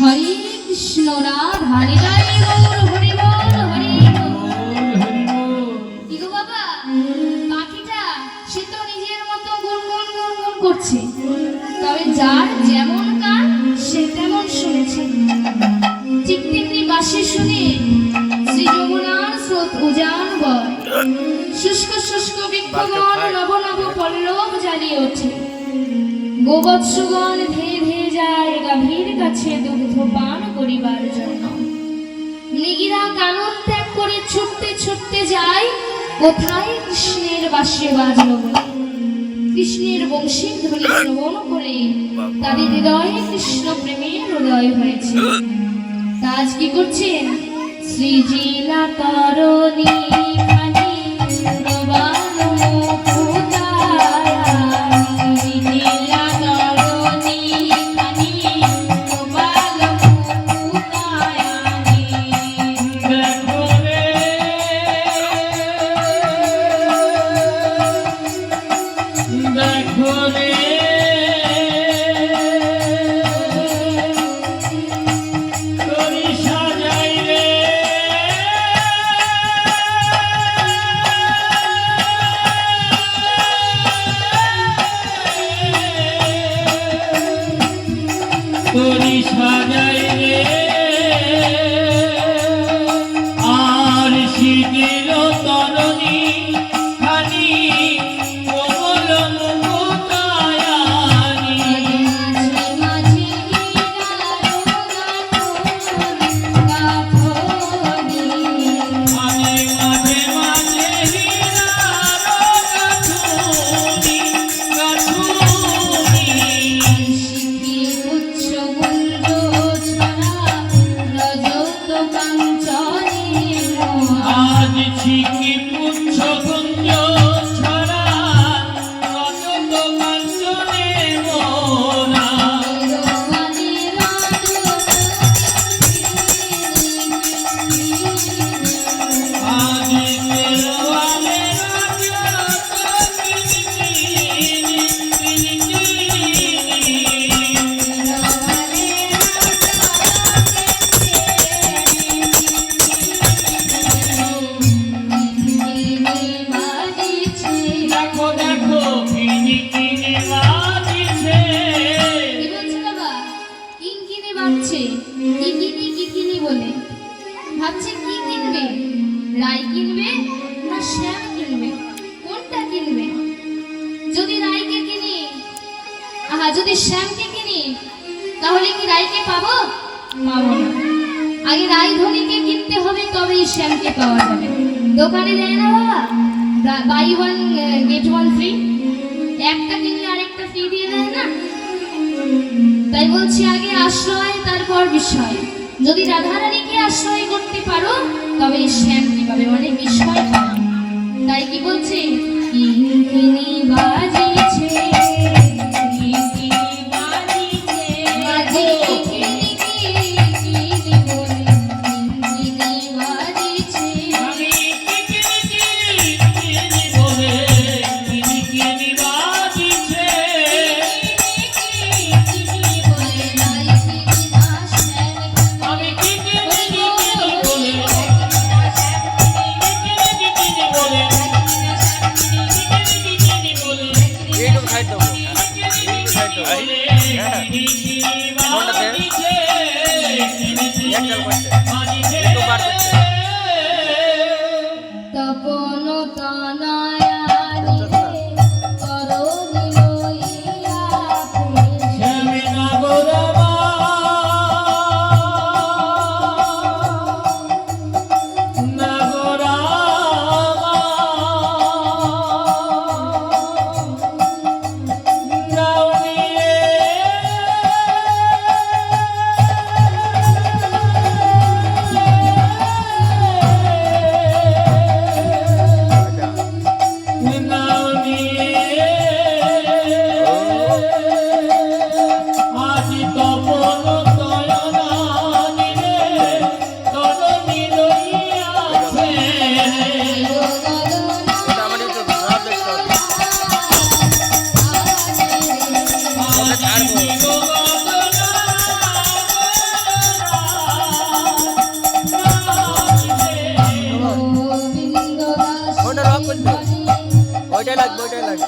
হরে কৃষ্ণ রাধা নিতাই গৌর হরি বল হরি বল। বাবা? পাখিটা সে তো নিজের মতো গুনগুন গুনগুন করছে। তবে যার যেমন কান সে তেমন শুনেছে। ঠিক তেমনি বাসে শুনে শ্রী যমুনার স্রোত উজান বয়। শুষ্ক শুষ্ক বৃক্ষগণ নব নব পল্লব জ্বালিয়ে ওঠে। গোবৎসগণ ধেয়ে কাছে দুগ্ধ পান করিবার জন্য। মৃগীরা কানন ত্যাগ করে ছুটতে ছুটতে যায়, কোথায় কৃষ্ণের বাসে বাজলো? কৃষ্ণের বংশীর ধ্বনি শ্রবণ করে তাদের হৃদয়ে কৃষ্ণ প্রেমের উদয় হয়েছে। তা আজ কি করছেন? শ্রীজিলা তরণী তোরি সাজাই রে। Ibrahim ভাবছে, কিকিনি কিকিনি বলে। ভাবছে কি কিনবে? রাই কিনবে না শ্যাম কিনবে? কোনটা কিনবে? যদি রাইকে কিনি, আহা, যদি শ্যামকে কিনি, তাহলে কি রাইকে পাবো পাবো না আগে রাই ধনীকে কিনতে হবে তবেই শ্যামকে পাওয়া যাবে দোকানে দেয় না বাবা buy one get one free বলছি, আগে আশ্রয়, তারপর বিষয়। যদি রাধারানীকে আশ্রয় করতে পারো, তবে শ্যামকে পাবে মানে বিষয় ఉండదు ni na लग बोटे लग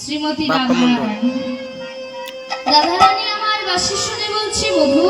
শ্রীমতী রাধারানী আমার বাসি শুনে বলছি বধূ